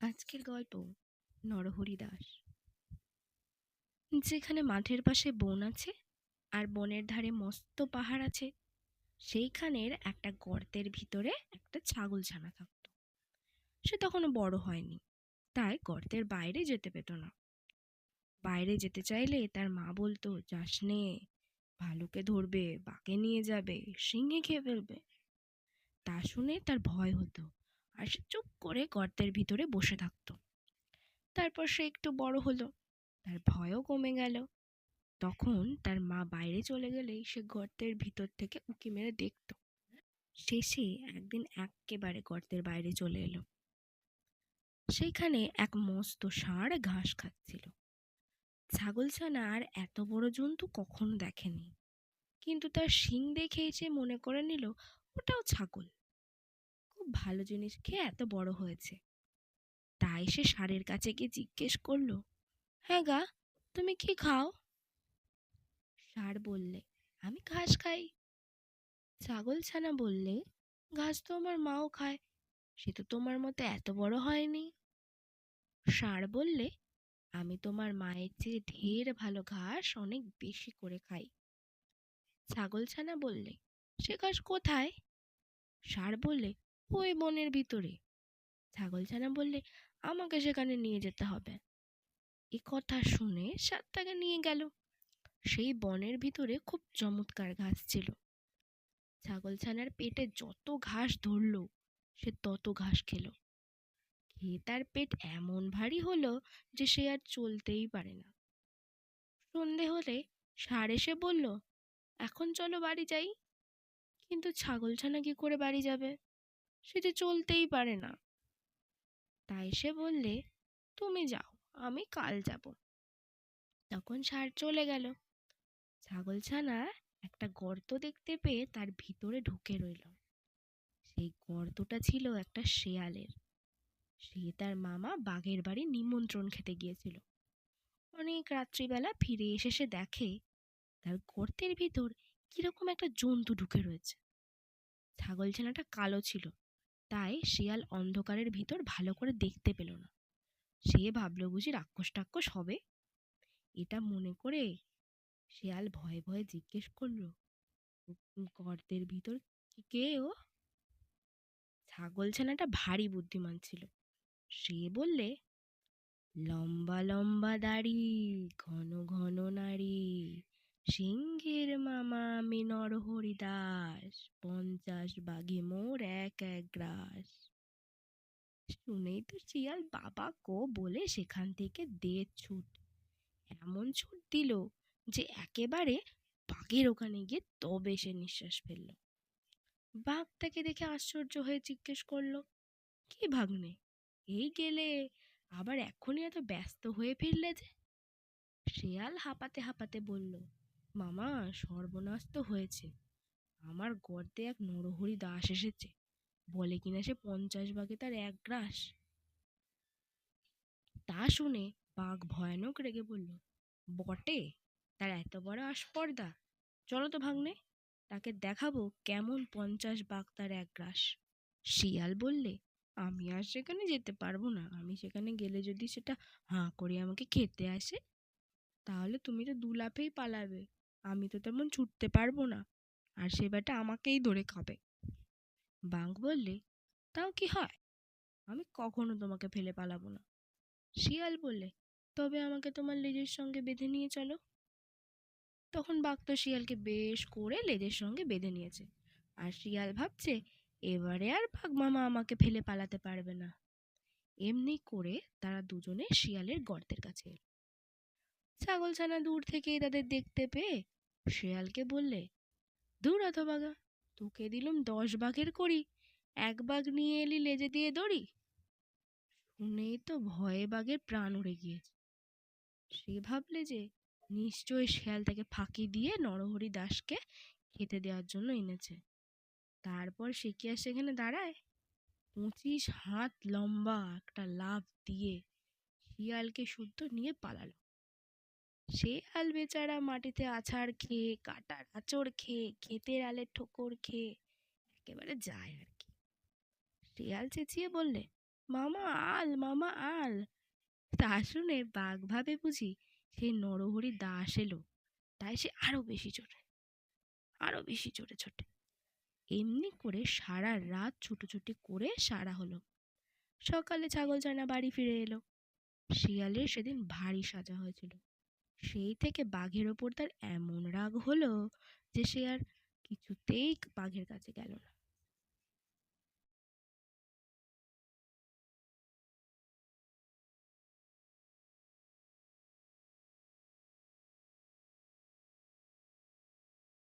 আজকের গল্প নরহরি দাস। যেখানে মাঠের পাশে বন আছে আর বনের ধারে মস্ত পাহাড় আছে, সেইখানের একটা গর্তের ভিতরে একটা ছাগল ছানা থাকতো। সে তখনও বড় হয়নি, তাই গর্তের বাইরে যেতে পেত না। বাইরে যেতে চাইলে তার মা বলতো, যাস নে, ভালুকে ধরবে বাকে নিয়ে যাবে, সিংহে খেয়ে ফেলবে। তা শুনে তার ভয় হতো। আর সে চুপ করে গর্তের ভিতরে বসে থাকতো। তারপর সে একটু বড় হলো, তার ভয়ও কমে গেল। তখন তার মা বাইরে চলে গেলেই সে গর্তের ভিতর থেকে উঁকি মেরে দেখত। শেষে একদিন একেবারে গর্তের বাইরে চলে এলো। সেইখানে এক মস্ত ষাঁড় ঘাস খাচ্ছিল। ছাগলছানা আর এত বড় জন্তু কখনো দেখেনি। কিন্তু তার শিং দেখেই সে মনে করে নিল, ওটাও ছাগল। ভালো জিনিস খেয়ে এত বড় হয়েছে। তাই সে ষাঁড়ের কাছে গিয়ে জিজ্ঞেস করল হ্যাঁ গা, তুমি কি খাও? ষাঁড় বললে, আমি ঘাস খাই। ছাগল ছানা বললে, ঘাস তো আমার মাও খায়, সে তো তোমার মতো এত বড় হয়নি। ষাঁড় বললে, আমি তোমার মায়ের চেয়ে ঢের ভালো ঘাস অনেক বেশি করে খাই। ছাগল ছানা বললে, সে ঘাস কোথায়? ষাঁড় বললে ওই বনের ভিতরে। ছাগলছানা বললে, আমাকে সেখানে নিয়ে যেতে হবে। এ কথা শুনে সাত তাকে নিয়ে গেল। সেই বনের ভিতরে খুব চমৎকার ঘাস ছিল। ছাগলছানার পেটে যত ঘাস ধরলো, সে তত ঘাস খেলো। খেয়ে তার পেট এমন ভারী হলো যে সে আর চলতেই পারে না। সন্ধে হলে ষাঁড় এসে বলল, এখন চলো বাড়ি যাই। কিন্তু ছাগলছানা কি করে বাড়ি যাবে? সে যে চলতেই পারে না। তাই সে বললে, তুমি যাও, আমি কাল যাব। তখন ষাঁড় চলে গেল। ছাগলছানা একটা গর্ত দেখতে পেয়ে তার ভিতরে ঢুকে রইল। সেই গর্তটা ছিল একটা শেয়ালের। সে তার মামা বাঘের বাড়ি নিমন্ত্রণ খেতে গিয়েছিল। অনেক রাত্রিবেলা ফিরে এসে সে দেখে, তার গর্তের ভিতর কীরকম একটা জন্তু ঢুকে রয়েছে। ছাগলছানাটা কালো ছিল। তাই শিয়াল অন্ধকারের ভিতর ভালো করে দেখতে পেল না। সে ভাবলো বুঝি রাক্ষস টাক্ষস হবে। এটা মনে করে শিয়াল ভয়ে ভয়ে জিজ্ঞেস করল, গর্তের ভিতর কে ও? ছাগলছানাটা ভারী বুদ্ধিমান ছিল। সে বললে, লম্বা লম্বা দাড়ি, ঘন ঘন নাড়ি। সিংহের মামা আমি নরহরি দাস পঞ্চাশ বাঘে মোর এক এক গ্রাস। শুনেই তো শিয়াল বাবা কো বলে সেখান থেকে দে ছুট। এমন ছুট দিল যে একেবারে বাঘের ওখানে গিয়ে তবে সে নিঃশ্বাস ফেলল। বাঘ তাকে দেখে আশ্চর্য হয়ে জিজ্ঞেস করল, কি ভাগ্নে? এই গেলে আবার এখনই এত ব্যস্ত হয়ে ফিরলে যে? শিয়াল হাঁপাতে হাঁপাতে বলল মামা, সর্বনাশ তো হয়েছে। আমার গর্তে এক নরহরি দাস এসেছে। বলে কিনা সে পঞ্চাশ বাঘে তার এক গ্রাস। তা শুনে বাঘ ভয়ানক রেগে বলল, বটে, তার এত বড় আস্পর্দা চলো তো ভাগ্নে, তাকে দেখাবো কেমন পঞ্চাশ বাঘ তার এক গ্রাস। শিয়াল বললে, আমি আর সেখানে যেতে পারব না। আমি সেখানে গেলে যদি সেটা হাঁ করে আমাকে খেতে আসে, তাহলে তুমি তো দু লাফেই পালাবে। আমি তো তেমন ছুটতে পারব না। আর সে বেটা আমাকেই ধরে খাবে। বাঘ বললে, তাও কি হয়? আমি কখনো তোমাকে ফেলে পালাবো না। শিয়াল বললে, তবে আমাকে তোমার লেজের সঙ্গে বেঁধে নিয়ে চলো। তখন বাঘ তো শিয়ালকে বেশ করে লেজের সঙ্গে বেঁধে নিয়েছে। আর শিয়াল ভাবছে, এবারে আর বাঘ মামা আমাকে ফেলে পালাতে পারবে না। এমনি করে তারা দুজনে শিয়ালের গর্তের কাছে এলো। ছাগলছানা দূর থেকেই তাদের দেখতে পেয়ে শেয়ালকে বললে, দূর হতবাগা তোকে দিলুম দশ বাঘের করি এক বাঘ নিয়ে এলি লেজে দিয়ে দড়ি। শুনেই তো ভয়ে বাঘের প্রাণ উড়ে গিয়েছে। সে ভাবলে যে নিশ্চয়ই শেয়াল তাকে ফাঁকি দিয়ে নরহরি দাসকে খেতে দেওয়ার জন্য এনেছে। তারপর সে কি আর সেখানে দাঁড়ায়? পঁচিশ হাত লম্বা একটা লাফ দিয়ে শিয়ালকে শুদ্ধ নিয়ে পালালো। শেয়াল বেচারা মাটিতে আছাড় খেয়ে, কাটার আঁচড় খেয়ে, ক্ষেতের আলের ঠোকর খেয়ে, একেবারে যায় আর কি। শিয়াল চেঁচিয়ে বললে, মামা আল মামা আল। তা শুনে বাঘ ভাবে বুঝি সেই নরহরি দাস এলো, তাই সে আরও বেশি জোরে, আরও বেশি জোরে ছোটে। এমনি করে সারা রাত ছুটোছুটি করে সারা হলো। সকালে ছাগলছানা বাড়ি ফিরে এলো। শিয়ালের সেদিন ভারী সাজা হয়েছিল। সেই থেকে বাঘের ওপর তার এমন রাগ হলো যে সে আর কিছুতেই বাঘের কাছে গেল না।